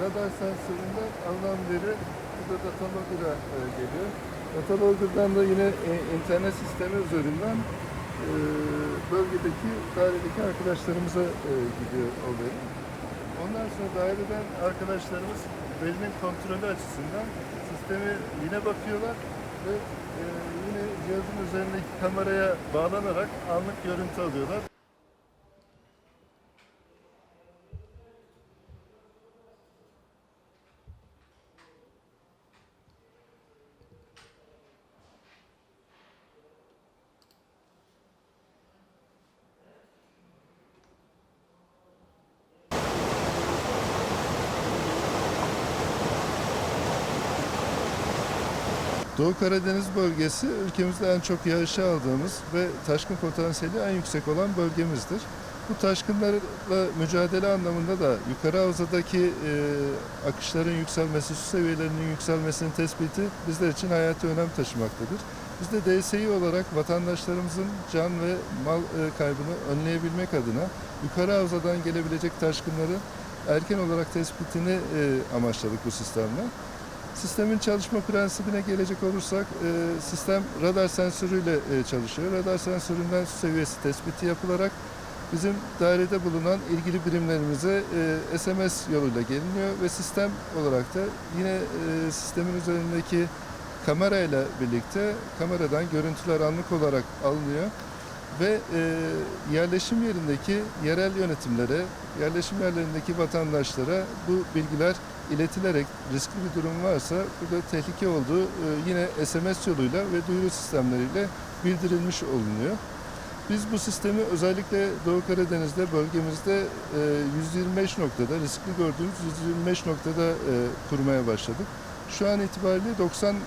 radar sensöründen alınan veri burada datalogger'a e, geliyor. Datalogger'dan da yine e, internet sistemi üzerinden e, bölgedeki dairedeki arkadaşlarımıza e, gidiyor o veri. Ondan sonra daireden arkadaşlarımız verinin kontrolü açısından sistemi yine bakıyorlar ve e, yine cihazın üzerindeki kameraya bağlanarak anlık görüntü alıyorlar. Doğu Karadeniz bölgesi ülkemizde en çok yağışı aldığımız ve taşkın potansiyeli en yüksek olan bölgemizdir. Bu taşkınlarla mücadele anlamında da yukarı havzadaki e, akışların yükselmesi, su seviyelerinin yükselmesinin tespiti bizler için hayati önem taşımaktadır. Biz de DSİ olarak vatandaşlarımızın can ve mal e, kaybını önleyebilmek adına yukarı havzadan gelebilecek taşkınları erken olarak tespitini e, amaçladık bu sistemle. Sistemin çalışma prensibine gelecek olursak e, sistem radar sensörüyle e, çalışıyor. Radar sensöründen su seviyesi tespiti yapılarak bizim dairede bulunan ilgili birimlerimize e, SMS yoluyla geliniyor ve sistem olarak da yine e, sistemin üzerindeki kamerayla birlikte kameradan görüntüler anlık olarak alınıyor ve e, yerleşim yerindeki yerel yönetimlere, yerleşim yerlerindeki vatandaşlara bu bilgiler iletilerek riskli bir durum varsa burada tehlike olduğu e, yine SMS yoluyla ve duyuru sistemleriyle bildirilmiş olunuyor. Biz bu sistemi özellikle Doğu Karadeniz'de bölgemizde e, 125 noktada, riskli gördüğümüz 125 noktada e, kurmaya başladık. Şu an itibariyle 90 e,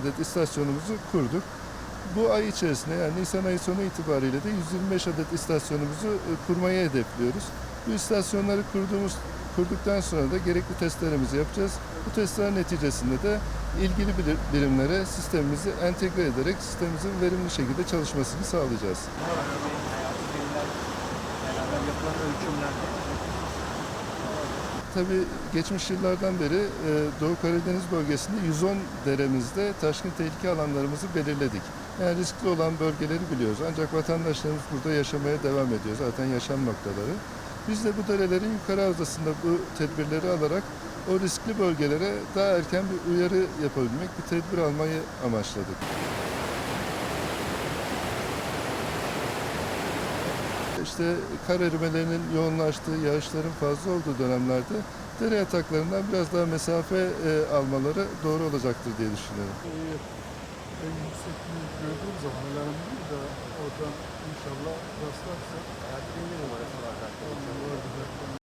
adet istasyonumuzu kurduk. Bu ay içerisinde yani Nisan ayı sonu itibariyle de 125 adet istasyonumuzu e, kurmayı hedefliyoruz. Bu istasyonları kurduğumuz kurduktan sonra da gerekli testlerimizi yapacağız. Bu testler neticesinde de ilgili bir- birimlere sistemimizi entegre ederek sistemimizin verimli şekilde çalışmasını sağlayacağız. Tabii geçmiş yıllardan beri e, Doğu Karadeniz bölgesinde 110 deremizde taşkın tehlike alanlarımızı belirledik. Yani riskli olan bölgeleri biliyoruz. Ancak vatandaşlarımız burada yaşamaya devam ediyor. Zaten yaşam noktaları. Biz de bu derelerin yukarı havzasında bu tedbirleri alarak o riskli bölgelere daha erken bir uyarı yapabilmek, bir tedbir almayı amaçladık. İşte kar erimelerinin yoğunlaştığı, yağışların fazla olduğu dönemlerde dere yataklarından biraz daha mesafe e, almaları doğru olacaktır diye düşünüyorum en yüksekliği gördüğüm zaman alarm değil de oradan inşallah rastlarsa. Hayat bir numarası var zaten.